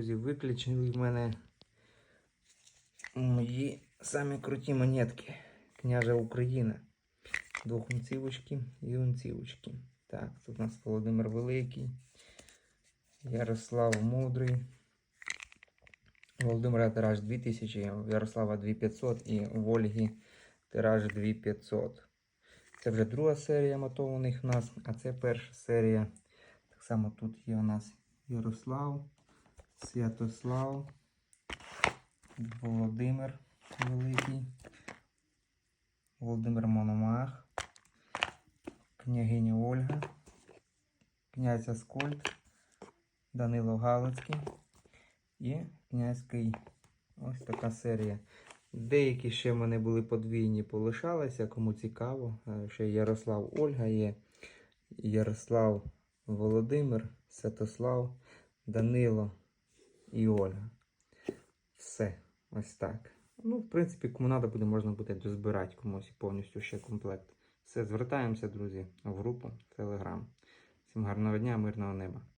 друзі, виключили в мене мої самі круті монетки. Княжа Україна. Двохунцівочки і унцівочки. Так, тут у нас Володимир Великий, Ярослав Мудрий. Володимира тираж 2000, Ярослава 2500 і у Ольги тираж 2500. Це вже друга серія матованих в нас, а це перша серія. Так само тут є у нас Ярослав, Святослав, Володимир Великий, Володимир Мономах, княгиня Ольга, князь Аскольд, Данило Галицький і князь Кий. Ось така серія. Деякі ще в мене були подвійні, полишалися, кому цікаво. Е, Ще Ярослав Ольга є, Ярослав Володимир, Святослав, Данило і Ольга. Все, ось так. Ну, в принципі, кому треба буде, можна буде дозбирати комусь повністю ще комплект. Все, звертаємося, друзі, в групу Telegram. Всім гарного дня, мирного неба.